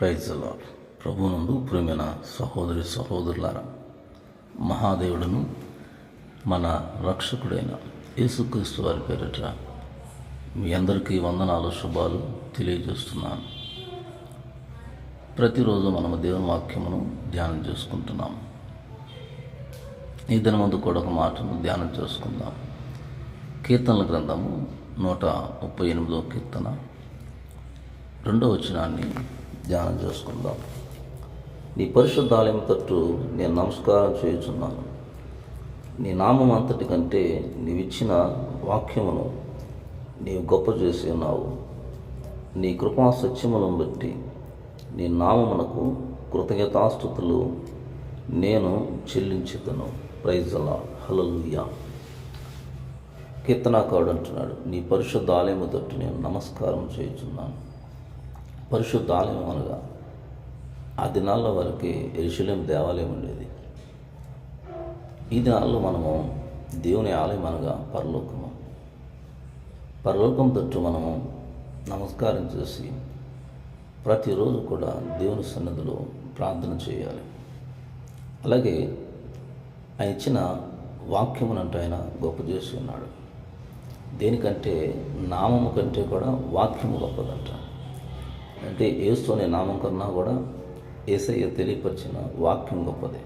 ప్రైజ్లో ప్రభునందు ప్రేమైన సహోదరి సహోదరులారా మహాదేవుడును మన రక్షకుడైన యేసుక్రీస్తు వారి పేరిట మీ అందరికీ వందనాలు శుభాలు తెలియజేస్తున్నాను. ప్రతిరోజు మనము దేవుని వాక్యమును ధ్యానం చేసుకుంటున్నాం. ఈ దినమందు కూడా ఒక మాటను ధ్యానం చేసుకుందాం. కీర్తనల గ్రంథము నూట ముప్పై ఎనిమిదో కీర్తన రెండో వచనాన్ని ధ్యానం చేసుకుందాం. నీ పరిశుద్ధాలయం తట్టు నేను నమస్కారం చేయుచున్నాను. నీ నామం అంతటి కంటే నీవిచ్చిన వాక్యమును నీవు గొప్ప చేసి ఉన్నావు. నీ కృపా సత్యములను బట్టి నీ నామమునకు కృతజ్ఞతాస్థుతులు నేను చెల్లించుతను. ప్రైజలా హలలుయా కీర్తనాకారుడు అంటున్నాడు నీ పరిశుద్ధ ఆలయము తట్టు నేను నమస్కారం చేయుచున్నాను. పరిశుద్ధ ఆలయం అనగా ఆ దినాల్లో వరకు ఎరుశలేం దేవాలయం ఉండేది. ఈ దినాల్లో మనము దేవుని ఆలయం అనగా పరలోకము. పరలోకం తట్టు మనము నమస్కారం చేసి ప్రతిరోజు కూడా దేవుని సన్నిధిలో ప్రార్థన చేయాలి. అలాగే ఆయన ఇచ్చిన వాక్యమునంటే ఆయన గొప్ప చేసి ఉన్నాడు. దేనికంటే నామము కంటే కూడా వాక్యము గొప్పదంట. అంటే ఏసు అనే నామం కన్నా కూడా ఏసయ్య తెలియపరిచిన వాక్యం గొప్పది.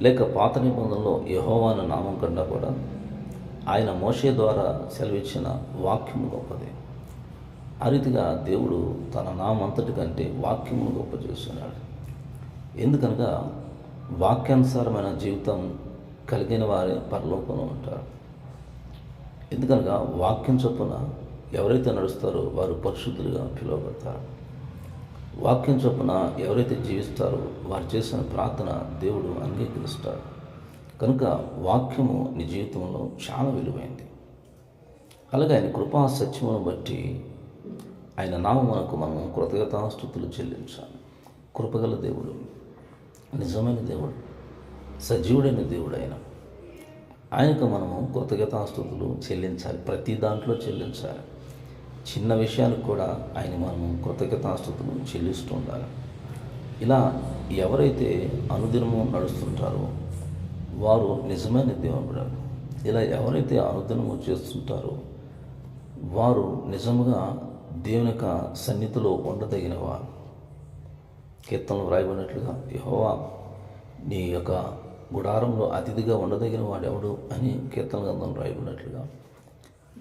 లేక పాత నిబంధనలో యహోవా అనే నామం కన్నా కూడా ఆయన మోషే ద్వారా సెలవిచ్చిన వాక్యం గొప్పది. ఆ రీతిగా దేవుడు తన నామంతటి కంటే వాక్యమును గొప్ప చేస్తున్నాడు. ఎందుకనగా వాక్యానుసారమైన జీవితం కలిగిన వారే పరలోకంలో ఉంటారు. ఎందుకనగా వాక్యం చొప్పున ఎవరైతే నడుస్తారో వారు పరిశుద్ధులుగా పిలువబడతారు. వాక్యం చొప్పున ఎవరైతే జీవిస్తారో వారు చేసిన ప్రార్థన దేవుడు అంగీకరిస్తాడు. కనుక వాక్యము నీ జీవితంలో చాలా విలువైంది. అలాగే ఆయన కృపా సత్యమును బట్టి ఆయన నామమునకు మనం కృతజ్ఞతాస్థుతులు చెల్లించాలి. కృపగల దేవుడు నిజమైన దేవుడు సజీవుడైన దేవుడు ఆయన ఆయనకు మనము కృతజ్ఞతాస్థుతులు చెల్లించాలి. ప్రతి దాంట్లో చెల్లించాలి. చిన్న విషయానికి కూడా ఆయన మనం కృతజ్ఞతాస్థుతులు చెల్లిస్తూ ఉండాలి. ఇలా ఎవరైతే అనుదినము నడుస్తుంటారో వారు నిజమైన దేవుడు ఇలా ఎవరైతే అనుదినము చేస్తుంటారో వారు నిజముగా దేవుని యొక్క సన్నిధిలో ఉండదగిన వారు. కీర్తనలు వ్రాయబడినట్లుగా యహోవా నీ యొక్క గుడారంలో అతిథిగా ఉండదగిన వాడెవడు అని కీర్తన గ్రంథం రాయబడినట్లుగా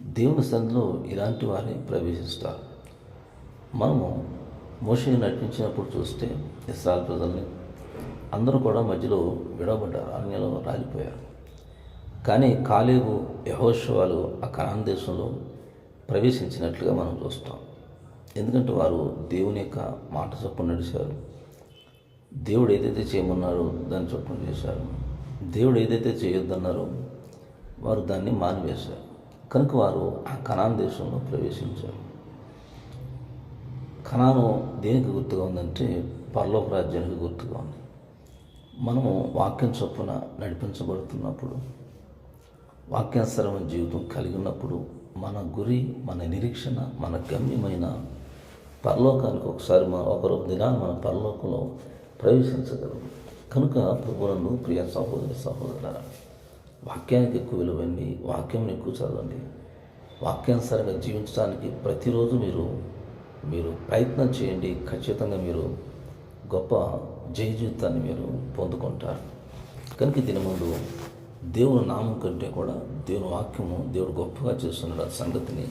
దేవుని సందులో ఇలాంటి వారే ప్రవేశిస్తారు. మనము మోషని నటించినప్పుడు చూస్తే ఇస్రాయల్ ప్రజల్ని అందరూ కూడా మధ్యలో విడవబడ్డారు అరణ్యలో రాలిపోయారు. కానీ కాలేవు యహోశవాలు ఆ కనాన్ దేశంలో ప్రవేశించినట్లుగా మనం చూస్తాం. ఎందుకంటే వారు దేవుని యొక్క మాట చొప్పున నడిచారు. దేవుడు ఏదైతే చేయమన్నారో దాన్ని చొప్పున చేశారు. దేవుడు ఏదైతే చేయొద్దన్నారో వారు దాన్ని మానివేశారు. కనుక వారు ఆ కణాన్ దేశంలో ప్రవేశించారు. కణాను దేనికి గుర్తుగా ఉందంటే పరలోక రాజ్యానికి గుర్తుగా ఉంది. మనము వాక్యం చొప్పున నడిపించబడుతున్నప్పుడు వాక్యానుసరమైన జీవితం కలిగి ఉన్నప్పుడు మన గురి మన నిరీక్షణ మన గమ్యమైన పరలోకానికి ఒకసారి మన ఒకరొక దినాన్ని మన పరలోకంలో ప్రవేశించగలం కనుక ప్రభువులను ప్రియ సహోదరి సహోదరుల వాక్యానికి ఎక్కువ విలువండి వాక్యం ఎక్కువ చదవండి. వాక్యానుసారంగా జీవించడానికి ప్రతిరోజు మీరు మీరు ప్రయత్నం చేయండి. ఖచ్చితంగా మీరు గొప్ప జయ జీవితాన్ని మీరు పొందుకుంటారు. కనుక దీని ముందు దేవుని నామం కంటే కూడా దేవుని వాక్యము దేవుడు గొప్పగా చేస్తున్నాడు. ఆ సంగతిని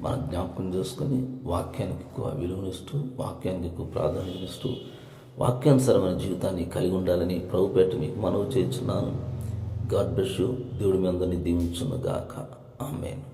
మనం జ్ఞాపకం చేసుకొని వాక్యానికి ఎక్కువ విలువనిస్తూ వాక్యానికి ఎక్కువ ప్రాధాన్యతనిస్తూ వాక్యానుసరమైన జీవితాన్ని కలిగి ఉండాలని ప్రభుపేట మీకు మనవి చేస్తున్నాను. God bless you. దేవుడి మీ అందరినీ దీవించునుగాక. ఆమెను.